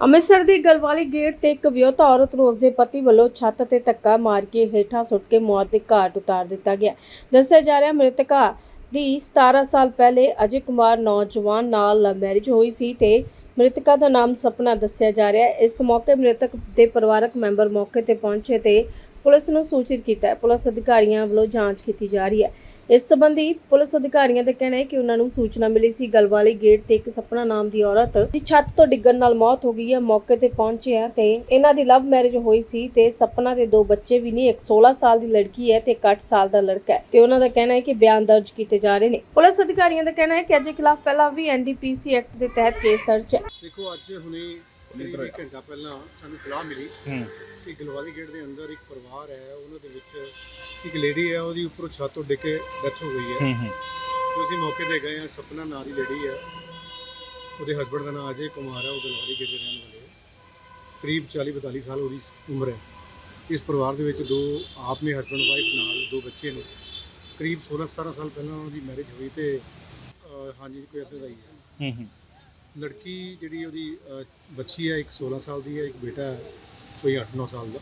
ਅੰਮ੍ਰਿਤਸਰ ਦੀ ਗਲਵਾਲੀ ਗੇਟ ਤੇ ਇੱਕ ਵਿਆਹੁਤਾ ਔਰਤ ਨੂੰ ਉਸਦੇ ਪਤੀ ਵੱਲੋਂ ਛੱਤ ਤੇ ਧੱਕਾ ਮਾਰ ਕੇ ਹੇਠਾਂ ਸੁੱਟ ਕੇ ਮੌਤ ਦੇ ਘਾਟ ਉਤਾਰ ਦਿੱਤਾ ਗਿਆ। ਦੱਸਿਆ ਜਾ ਰਿਹਾ, ਮ੍ਰਿਤਕਾ ਦੀ 17 ਸਾਲ ਪਹਿਲੇ ਅਜੇ ਕੁਮਾਰ ਨੌਜਵਾਨ ਨਾਲ ਲਵ ਮੈਰਿਜ ਹੋਈ ਸੀ ਤੇ ਮ੍ਰਿਤਕਾ ਦਾ ਨਾਮ ਸਪਨਾ ਦੱਸਿਆ ਜਾ ਰਿਹਾ ਹੈ। ਇਸ ਮੌਕੇ ਮ੍ਰਿਤਕ ਦੇ ਪਰਿਵਾਰਕ ਮੈਂਬਰ ਮੌਕੇ ਤੇ ਪਹੁੰਚੇ ਤੇ ਪੁਲਿਸ ਨੂੰ ਸੂਚਿਤ ਕੀਤਾ ਹੈ। ਪੁਲਿਸ ਅਧਿਕਾਰੀਆਂ ਵੱਲੋਂ ਜਾਂਚ ਕੀਤੀ ਜਾ ਰਹੀ ਹੈ। ਇਸ ਸੰਬੰਧੀ ਪੁਲਿਸ ਅਧਿਕਾਰੀਆਂ ਦਾ ਕਹਿਣਾ ਹੈ ਕਿ ਉਹਨਾਂ ਨੂੰ ਸੂਚਨਾ ਮਿਲੀ ਸੀ, ਗਲਵਾਲੀ ਗੇਟ ਤੇ ਇੱਕ ਸਪਨਾ ਨਾਮ ਦੀ ਔਰਤ ਦੀ ਛੱਤ ਤੋਂ ਡਿੱਗਣ ਨਾਲ ਮੌਤ ਹੋ ਗਈ ਹੈ। ਮੌਕੇ ਤੇ ਪਹੁੰਚੇ ਆ ਤੇ ਇਹਨਾਂ ਦੀ ਲਵ ਮੈਰਿਜ ਹੋਈ ਸੀ ਤੇ ਸਪਨਾ ਦੇ ਦੋ ਬੱਚੇ ਵੀ ਨੇ, ਇੱਕ 16 ਸਾਲ ਦੀ ਲੜਕੀ ਹੈ ਤੇ ਇੱਕ 8 ਸਾਲ ਦਾ ਲੜਕਾ ਹੈ ਤੇ ਉਹਨਾਂ ਦਾ ਕਹਿਣਾ ਹੈ ਕਿ ਬਿਆਨ ਦਰਜ ਕੀਤੇ ਜਾ ਰਹੇ ਨੇ। ਪੁਲਿਸ ਅਧਿਕਾਰੀਆਂ ਦਾ ਕਹਿਣਾ ਹੈ ਕਿ ਅਜੇ ਖਿਲਾਫ ਪਹਿਲਾਂ ਵੀ ਐਨਡੀਪੀਸੀ ਐਕਟ ਦੇ ਤਹਿਤ ਕੇਸ ਦਰਜ ਹੈ। ਦੇਖੋ, ਅੱਜ ਹੁਣੇ ਕਰੀਬ ਇੱਕ ਘੰਟਾ ਪਹਿਲਾਂ ਸਾਨੂੰ ਸਲਾਹ ਮਿਲੀ ਕਿ ਗਲਵਾਲੀ ਗੇਟ ਦੇ ਅੰਦਰ ਇੱਕ ਪਰਿਵਾਰ ਹੈ ਉਹਨਾਂ ਦੇ ਵਿੱਚ ਇੱਕ ਲੇਡੀ ਹੈ ਉਹਦੀ ਉੱਪਰੋਂ ਛੱਤ ਤੋਂ ਡਿੱਗ ਕੇ ਡੈਥ ਹੋ ਗਈ ਹੈ। ਅਸੀਂ ਮੌਕੇ ਤੇ ਗਏ ਹਾਂ ਸਪਨਾ ਨਾਂ ਦੀ ਲੇਡੀ ਹੈ। ਉਹਦੇ ਹਸਬੰਡ ਦਾ ਨਾਮ ਅਜੇ ਕੁਮਾਰ ਹੈ ਉਹ ਗਲਵਾਲੀ ਗੇਟ ਦੇ ਰਹਿਣ ਵਾਲੇ ਹੈ। ਕਰੀਬ 40 42 ਸਾਲ ਉਹਦੀ ਉਮਰ ਹੈ। ਇਸ ਪਰਿਵਾਰ ਦੇ ਵਿੱਚ ਦੋ ਆਪ ਨੇ ਹਸਬੰਡ ਵਾਈਫ ਨਾਲ ਦੋ ਬੱਚੇ ਨੇ। ਕਰੀਬ 16 17 ਸਾਲ ਪਹਿਲਾਂ ਉਹਦੀ ਮੈਰਿਜ ਹੋਈ ਤੇ ਹਾਂਜੀ ਕੋਈ ਦਾ ਹੀ ਹੈ। ਹੂੰ ਹੂੰ। ਲੜਕੀ ਜਿਹੜੀ ਉਹਦੀ ਅਹ, ਬੱਚੀ ਹੈ ਇੱਕ 16 ਸਾਲ ਦੀ ਹੈ ਇੱਕ ਬੇਟਾ ਹੈ ਕੋਈ 8-9 ਸਾਲ ਦਾ।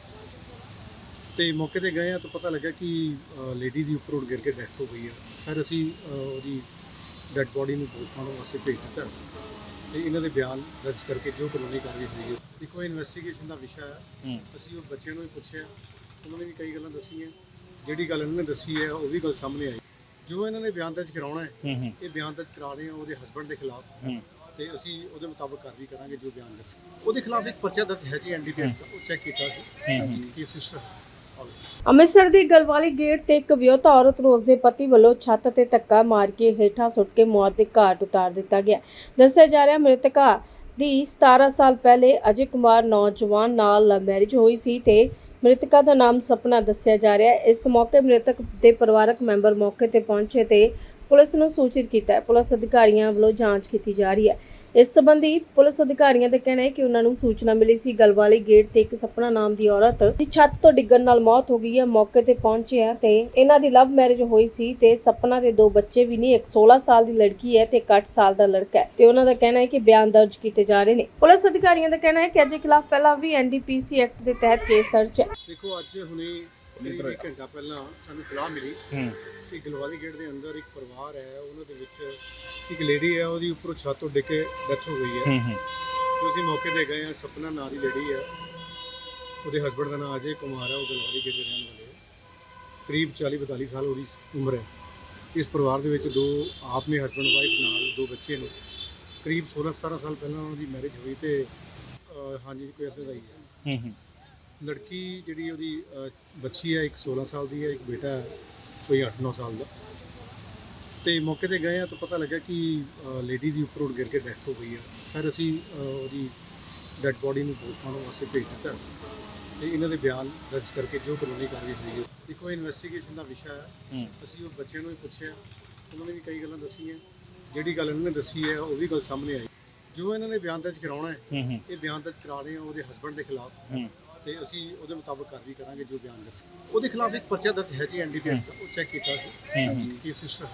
ਤੇ ਮੌਕੇ ਤੇ ਗਏ ਆ ਤਾਂ ਪਤਾ ਲੱਗਾ ਕਿ ਲੇਡੀ ਦੀ ਉੱਪਰੋਂ ਗਿਰ ਕੇ ਡੈਥ ਹੋ ਗਈ ਹੈ ਫਿਰ ਅਸੀਂ ਅਹ, ਉਹਦੀ ਡੈੱਡ ਬੋਡੀ ਨੂੰ ਪੋਸਟਮਾਰਟਮ ਵਾਸਤੇ ਭੇਜ ਦਿੱਤਾ। ਤੇ ਇਹਨਾਂ ਦੇ ਬਿਆਨ ਦਰਜ ਕਰਕੇ ਜੋ ਕਾਨੂੰਨੀ ਕਾਰਵਾਈ ਹੋਈ ਹੈ ਦੇਖੋ ਇਨਵੈਸਟੀਗੇਸ਼ਨ ਦਾ ਵਿਸ਼ਾ ਹੈ। ਅਸੀਂ ਉਹ ਬੱਚਿਆਂ ਨੂੰ ਵੀ ਪੁੱਛਿਆ। ਉਹਨਾਂ ਨੇ ਵੀ ਕਈ ਗੱਲਾਂ ਦੱਸੀਆਂ। ਜਿਹੜੀ ਗੱਲ ਇਹਨਾਂ ਨੇ ਦੱਸੀ ਹੈ ਉਹ ਵੀ ਗੱਲ ਸਾਹਮਣੇ ਆਈ। ਜੋ ਇਹਨਾਂ ਨੇ ਬਿਆਨ ਦਰਜ ਕਰਾਉਣਾ ਹੈ ਇਹ ਬਿਆਨ ਦਰਜ ਕਰਾ ਰਹੇ ਆ ਉਹਦੇ ਹਸਬੰਡ ਦੇ ਖਿਲਾਫ। ਤੇ ਅਸੀਂ ਉਹਦੇ ਮੁਤਾਬਕ ਕਾਰਵਾਈ ਕਰਾਂਗੇ ਜੋ ਬਿਆਨ ਦਰਜ ਉਹਦੇ ਖਿਲਾਫ ਇੱਕ ਪਰਚਾ ਦਰਜ ਹੈ ਜੀ ਐਨਡੀਪੀਐਸ ਦਾ ਉਹ ਚੈੱਕ ਕੀਤਾ ਸੀ। ਕਿ ਸਿਸਟਰ ਅੰਮ੍ਰਿਤਸਰ ਦੀ ਗਲਵਾਲੀ ਗੇਟ ਤੇ ਇੱਕ ਵਿਆਹੁਤਾ ਔਰਤ ਨੂੰ ਉਸਦੇ ਪਤੀ ਵੱਲੋਂ ਛੱਤ ਤੇ ਧੱਕਾ ਮਾਰ ਕੇ ਹੇਠਾਂ ਸੁੱਟ ਕੇ ਮੌਤ ਦੇ ਘਾਟ ਉਤਾਰ ਦਿੱਤਾ ਗਿਆ। ਦੱਸਿਆ ਜਾ ਰਿਹਾ ਮ੍ਰਿਤਕਾ ਦੀ 17 ਸਾਲ ਪਹਿਲੇ ਅਜੇ ਕੁਮਾਰ ਨੌਜਵਾਨ ਨਾਲ ਲਵ ਮੈਰਿਜ ਹੋਈ ਸੀ ਤੇ ਮ੍ਰਿਤਕਾ ਦਾ ਨਾਮ ਸਪਨਾ ਦੱਸਿਆ ਜਾ ਰਿਹਾ ਹੈ। ਇਸ ਮੌਕੇ ਮ੍ਰਿਤਕ ਦੇ ਪਰਿਵਾਰਕ ਮੈਂਬਰ ਮੌਕੇ ਤੇ ਪਹੁੰਚੇ ਤੇ ਪੁਲਿਸ ਨੂੰ ਸੂਚਿਤ ਕੀਤਾ ਹੈ। ਪੁਲਿਸ ਅਧਿਕਾਰੀਆਂ ਵੱਲੋਂ ਜਾਂਚ ਕੀਤੀ ਜਾ ਰਹੀ ਹੈ। ਇਸ ਸੰਬੰਧੀ ਪੁਲਿਸ ਅਧਿਕਾਰੀਆਂ ਦਾ ਕਹਿਣਾ ਹੈ ਕਿ ਉਹਨਾਂ ਨੂੰ ਸੂਚਨਾ ਮਿਲੀ ਸੀ ਗਲਵਾਲੀ ਗੇਟ ਤੇ ਇੱਕ ਸਪਨਾ ਨਾਮ ਦੀ ਔਰਤ ਦੀ ਛੱਤ ਤੋਂ ਡਿੱਗਣ ਨਾਲ ਮੌਤ ਹੋ ਗਈ ਹੈ। ਮੌਕੇ ਤੇ ਪਹੁੰਚੇ ਆ ਤੇ ਇਹਨਾਂ ਦੀ ਲਵ ਮੈਰਿਜ ਹੋਈ ਸੀ ਤੇ ਸਪਨਾ ਦੇ ਦੋ ਬੱਚੇ ਵੀ ਨੇ, ਇੱਕ 16 ਸਾਲ ਦੀ ਲੜਕੀ ਹੈ ਤੇ ਇੱਕ 8 ਸਾਲ ਦਾ ਲੜਕਾ ਹੈ ਤੇ ਉਹਨਾਂ ਦਾ ਕਹਿਣਾ ਹੈ ਕਿ ਬਿਆਨ ਦਰਜ ਕੀਤੇ ਜਾ ਰਹੇ ਨੇ। ਪੁਲਿਸ ਅਧਿਕਾਰੀਆਂ ਦਾ ਕਹਿਣਾ ਹੈ ਕਿ ਅਜੇ ਖਿਲਾਫ ਪਹਿਲਾਂ ਵੀ ਐਨਡੀਪੀਸੀ ਐਕਟ ਦੇ ਤਹਿਤ ਕੇਸ ਦਰਜ ਹੈ। ਦੇਖੋ, ਅੱਜ ਹੁਣੇ ਕਰੀਬ ਇੱਕ ਘੰਟਾ ਪਹਿਲਾਂ ਸਾਨੂੰ ਸਲਾਹ ਮਿਲੀ ਹੂੰ। ਕਿ ਗਲਵਾਲੀ ਗੇਟ ਦੇ ਅੰਦਰ ਇੱਕ ਪਰਿਵਾਰ ਹੈ ਉਹਨਾਂ ਦੇ ਵਿੱਚ ਇੱਕ ਲੇਡੀ ਹੈ ਉਹਦੀ ਉੱਪਰੋਂ ਛੱਤ ਤੋਂ ਡਿੱਗ ਕੇ ਡੈਥ ਹੋ ਗਈ ਹੈ। ਹੂੰ ਹੂੰ। ਤੇ ਅਸੀਂ ਮੌਕੇ ਤੇ ਗਏ ਹਾਂ ਸਪਨਾ ਨਾਂ ਦੀ ਲੇਡੀ ਹੈ। ਉਹਦੇ ਹਸਬੰਡ ਦਾ ਨਾਮ ਅਜੇ ਕੁਮਾਰ ਹੈ ਉਹ ਗਲਵਾਲੀ ਗੇਟ ਦੇ ਰਹਿਣ ਵਾਲੇ ਹੈ। ਕਰੀਬ 40 42 ਸਾਲ ਉਹਦੀ ਉਮਰ ਹੈ। ਇਸ ਪਰਿਵਾਰ ਦੇ ਵਿੱਚ ਦੋ ਆਪ ਨੇ ਹਸਬੰਡ ਵਾਈਫ ਨਾਲ ਦੋ ਬੱਚੇ ਨੇ। ਕਰੀਬ 16 17 ਸਾਲ ਪਹਿਲਾਂ ਉਹਦੀ ਮੈਰਿਜ ਹੋਈ ਤੇ ਹਾਂਜੀ ਕੋਈ ਦਾ ਹੂੰ ਹੂੰ। ਲੜਕੀ ਜਿਹੜੀ ਉਹਦੀ ਅਹ, ਬੱਚੀ ਹੈ ਇੱਕ 16 ਸਾਲ ਦੀ ਹੈ ਇੱਕ ਬੇਟਾ ਹੈ ਕੋਈ 8-9 ਸਾਲ ਦਾ। ਤੇ ਮੌਕੇ ਤੇ ਗਏ ਆ ਤਾਂ ਪਤਾ ਲੱਗਾ ਕਿ ਲੇਡੀ ਦੀ ਉੱਪਰੋਂ ਗਿਰ ਕੇ ਡੈਥ ਹੋ ਗਈ ਹੈ ਫਿਰ ਅਸੀਂ ਅਹ, ਉਹਦੀ ਡੈੱਡ ਬੋਡੀ ਨੂੰ ਪੋਸਟਮਾਰਟਮ ਵਾਸਤੇ ਭੇਜ ਦਿੱਤਾ ਤੇ ਇਹਨਾਂ ਦੇ ਬਿਆਨ ਦਰਜ ਕਰਕੇ ਜੋ ਕਾਨੂੰਨੀ ਕਾਰਵਾਈ ਹੋਈ ਹੈ। ਦੇਖੋ ਇਨਵੈਸਟੀਗੇਸ਼ਨ ਦਾ ਵਿਸ਼ਾ ਹੈ। ਹੂੰ। ਅਸੀਂ ਉਹ ਬੱਚਿਆਂ ਨੂੰ ਵੀ ਪੁੱਛਿਆ। ਉਹਨਾਂ ਨੇ ਵੀ ਕਈ ਗੱਲਾਂ ਦੱਸੀਆਂ। ਜਿਹੜੀ ਗੱਲ ਇਹਨਾਂ ਨੇ ਦੱਸੀ ਹੈ ਉਹ ਵੀ ਗੱਲ ਸਾਹਮਣੇ ਆਈ। ਜੋ ਇਹਨਾਂ ਨੇ ਬਿਆਨ ਦਰਜ ਕਰਾਉਣਾ ਹੈ ਹੂੰ ਹੂੰ। ਇਹ ਬਿਆਨ ਦਰਜ ਕਰਾ ਰਹੇ ਆ ਉਹਦੇ ਹਸਬੰਡ ਦੇ ਖਿਲਾਫ। ਹੂੰ। ਤੇ ਅਸੀਂ ਉਹਦੇ ਮੁਤਾਬਕ ਕਾਰਵਾਈ ਕਰਾਂਗੇ ਜੋ ਬਿਆਨ ਦਰਜ ਉਹਦੇ ਖਿਲਾਫ ਇੱਕ ਪਰਚਾ ਦਰਜ ਹੈ ਜੀ ਐਨਡੀਪੀਐਸ ਦਾ ਉਹ ਚੈੱਕ ਕੀਤਾ ਸੀ। ਕਿ ਸਿਸਟਰ